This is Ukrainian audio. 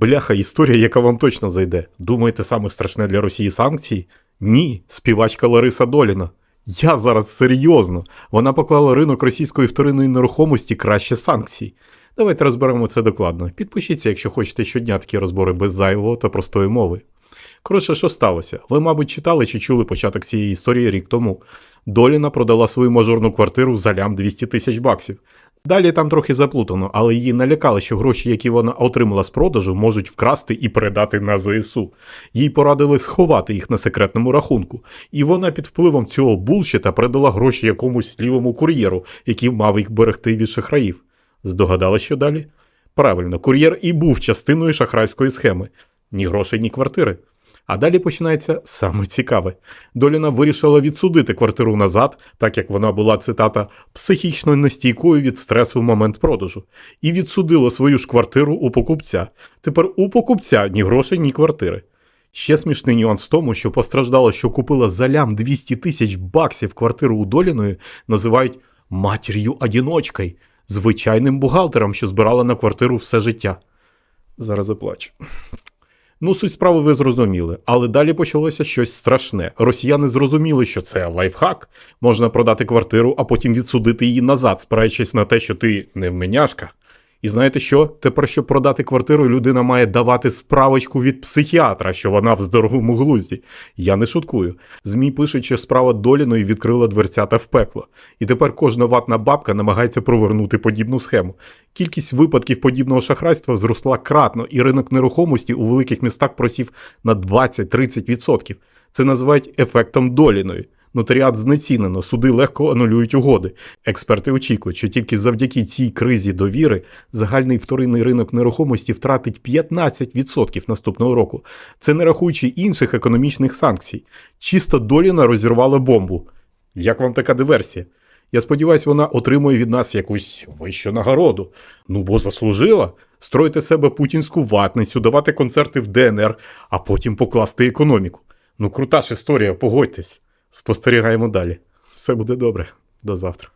Бляха, історія, яка вам точно зайде. Думаєте, саме страшне для Росії санкції? Ні, співачка Лариса Доліна. Я зараз серйозно. Вона поклала ринок російської вторинної нерухомості краще санкцій. Давайте розберемо це докладно. Підпишіться, якщо хочете щодня такі розбори без зайвого та простої мови. Коротше, що сталося? Ви, мабуть, читали чи чули початок цієї історії рік тому. Доліна продала свою мажорну квартиру за лям 200 тисяч баксів. Далі там трохи заплутано, але її налякали, що гроші, які вона отримала з продажу, можуть вкрасти і передати на ЗСУ. Їй порадили сховати їх на секретному рахунку. І вона під впливом цього булщита передала гроші якомусь лівому кур'єру, який мав їх берегти від шахраїв. Здогадали, що далі? Правильно, кур'єр і був частиною шахрайської схеми. Ні грошей, ні квартири. А далі починається саме цікаве. Доліна вирішила відсудити квартиру назад, так як вона була цитата психічно нестійкою від стресу в момент продажу, і відсудила свою ж квартиру у покупця. Тепер у покупця ні грошей, ні квартири. Ще смішний нюанс в тому, що постраждала, що купила за лям 200 тисяч баксів квартиру у Доліної, називають матір'ю одіночкою, звичайним бухгалтером, що збирала на квартиру все життя. Зараз заплачу. Ну, суть справи ви зрозуміли, але далі почалося щось страшне. Росіяни зрозуміли, що це лайфхак. Можна продати квартиру, а потім відсудити її назад, спираючись на те, що ти не вменяшка. І знаєте що? Тепер, щоб продати квартиру, людина має давати справочку від психіатра, що вона в здоровому глузді. Я не шуткую. ЗМІ пишуть, що справа Доліної відкрила дверцята в пекло. І тепер кожна ватна бабка намагається провернути подібну схему. Кількість випадків подібного шахрайства зросла кратно, і ринок нерухомості у великих містах просів на 20-30%. Це називають ефектом Доліної. Нотаріат знецінено, суди легко анулюють угоди. Експерти очікують, що тільки завдяки цій кризі довіри загальний вторинний ринок нерухомості втратить 15% наступного року. Це не рахуючи інших економічних санкцій. Чисто Доліна розірвала бомбу. Як вам така диверсія? Я сподіваюся, вона отримує від нас якусь вищу нагороду. Ну бо заслужила строїти себе путінську ватницю, давати концерти в ДНР, а потім покласти економіку. Ну, крута ж історія, погодьтесь. Спостерігаємо далі. Все буде добре. До завтра.